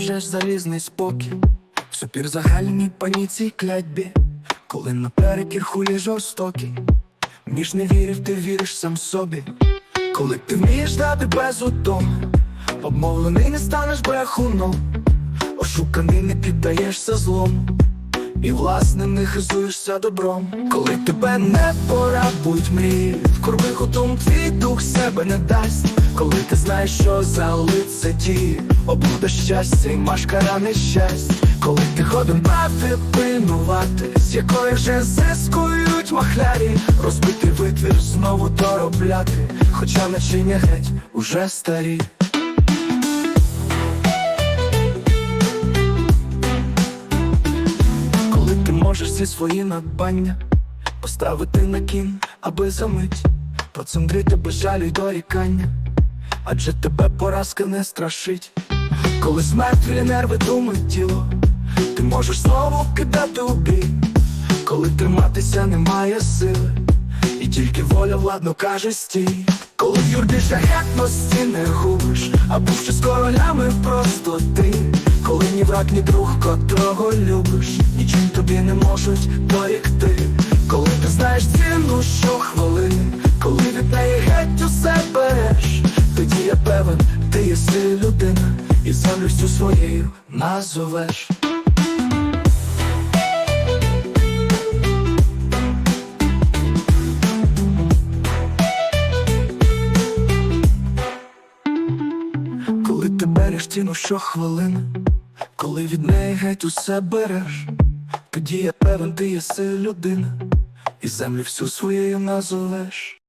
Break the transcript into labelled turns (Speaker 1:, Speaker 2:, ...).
Speaker 1: бережеш залізний спокій, супір загальній паніці й клятьбі, коли наперекір хулі жорстокий, ніж не вірив, ти віриш сам собі, коли ти вмієш дати без утом, обмовлений не станеш брехуном, ошуканий не піддаєшся злому. І власне не хизуєшся добром, коли тебе не порабують мрії, в курвиху дум твій дух себе не дасть, коли ти знаєш, що за лице ті облуда щастя і машкара нещасть, коли ти годен брати пинувати, з якої вже зискують махлярі, розбитий витвір знову доробляти, хоча начиня геть уже старі. Всі свої надбання поставити на кін, аби замить процендрити без жалю й дорікання, адже тебе поразка не страшить, коли змертві нерви думають тіло, ти можеш знову кидати у бій, коли триматися немає сили, і тільки воля владно каже стій. Коли в юрбі шахетності не губиш, а бувши з королями просто ти, коли ні враг, ні друг, котрого любиш, нічим тобі не можуть дорікти, коли ти знаєш ціну щохвилини, коли від неї геть усе береш, тоді я певен, ти єси людина, і землю всю своєю назовеш. Ти береш ціну щохвилини, коли від неї геть усе береш, тоді я певен, ти єси людина, і землю всю своєю назовеш.